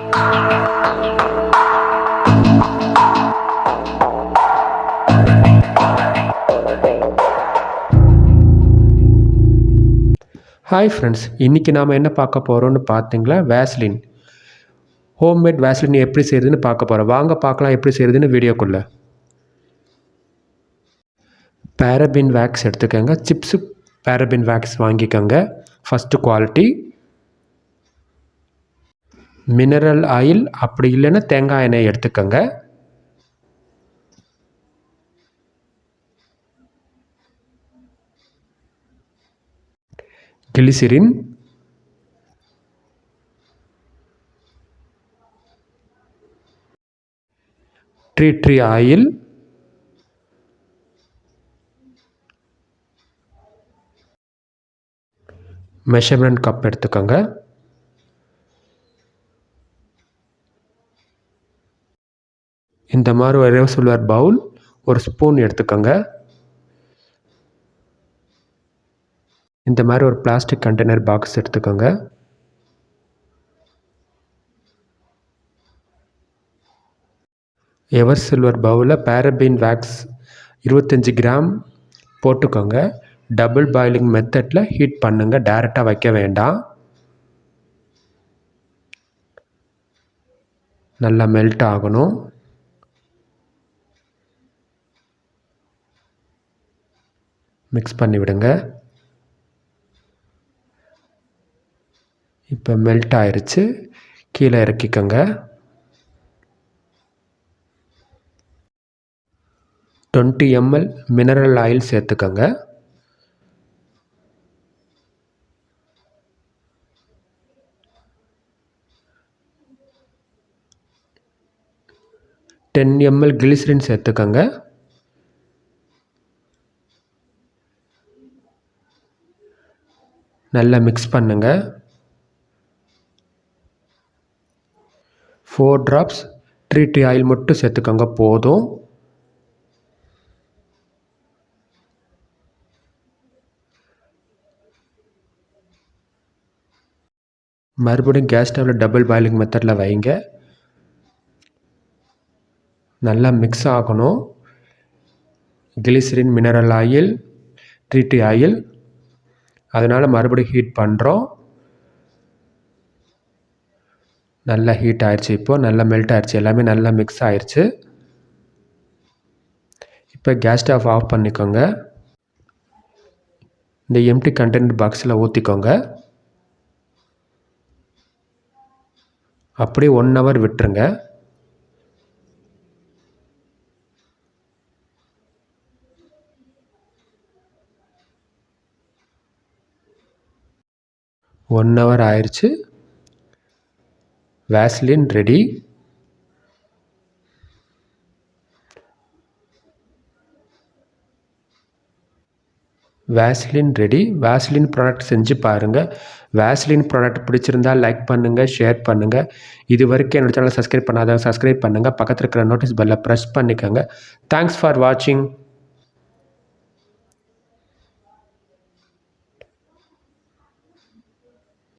Hi friends இன்றைக்கி நாம் என்ன பார்க்க போகிறோம்னு பார்த்தீங்களா? வேஸ்லின் ஹோம்மேட் வேஸ்லின் எப்படி செய்கிறதுன்னு பார்க்க போகிறோம் வாங்க பார்க்கலாம் எப்படி செய்கிறதுன்னு வீடியோக்குள்ளே. பேரபின் வேக்ஸ் எடுத்துக்கோங்க. சிப்ஸு பேரபின் வேக்ஸ் வாங்கிக்கோங்க. ஃபஸ்ட்டு குவாலிட்டி மினரல் ஆயில் அப்படி இல்லைன்னா தேங்காய் எண்ணெய் எடுத்துக்கோங்க. Glycerin. Tree tree oil. Measurement cup எடுத்துக்கோங்க. இந்த மாதிரி ஒரு சில்வர் பவுல் ஒரு ஸ்பூன் எடுத்துக்கோங்க. இந்த மாதிரி ஒரு பிளாஸ்டிக் கண்டெய்னர் பாக்ஸ் எடுத்துக்கோங்க. எவர் சில்வர் பவுலில் பேரபீன் வேக்ஸ் இருபத்தஞ்சி கிராம் போட்டுக்கோங்க. டபுள் பாயிலிங் மெத்தடில் ஹீட் பண்ணுங்கள் டேரெக்டாக வைக்க வேண்டாம். நல்லா மெல்ட் ஆகணும். மிக்ஸ் பண்ணி விடுங்க. இப்போ மெல்ட் ஆயிடுச்சு கீழே இறக்கிக்கோங்க. டுவெண்ட்டி எம்எல் மினரல் ஆயில் சேர்த்துக்கோங்க. டென் எம்எல் கிளிசரின் சேர்த்துக்கோங்க. நல்லா மிக்ஸ் பண்ணுங்கள் four drops tree tree oil மட்டும் சேர்த்துக்கோங்க போதும். மறுபடியும் கேஸ் ஸ்டவ்வில் டபுள் பாயிலிங் மெத்தடில் வைங்க. நல்லா மிக்ஸ் ஆகணும். Glycerin mineral oil tree tea oil அதனால் மறுபடியும் ஹீட் பண்ணுறோம் நல்லா ஹீட் ஆயிடுச்சு இப்போது நல்லா மெல்ட் ஆயிடுச்சு எல்லாமே நல்லா மிக்ஸ் ஆயிடுச்சு இப்போ கேஸ் ஸ்டவ் ஆஃப் பண்ணிக்கோங்க. இந்த எம்டி கண்டென்ட் பாக்ஸில் ஊற்றிக்கோங்க அப்படியே ஒன் ஹவர் விட்டுருங்க. ஒன் ஹவர் ஆயிடுச்சு Vaseline ready Vaseline ready Vaseline product செஞ்சு பாருங்கள் வேஸ்லின் ப்ராடக்ட் பிடிச்சிருந்தா லைக் பண்ணுங்கள் ஷேர் பண்ணுங்கள் இது வரைக்கும் என்னோடய சேனல் சப்ஸ்கிரைப் பண்ணாதவங்க சப்ஸ்கிரைப் பண்ணுங்கள் பக்கத்தில் இருக்கிற நோட்டீஸ் பெல்லை ப்ரெஸ் பண்ணிக்கோங்க. தேங்க்ஸ் ஃபார் வாட்சிங்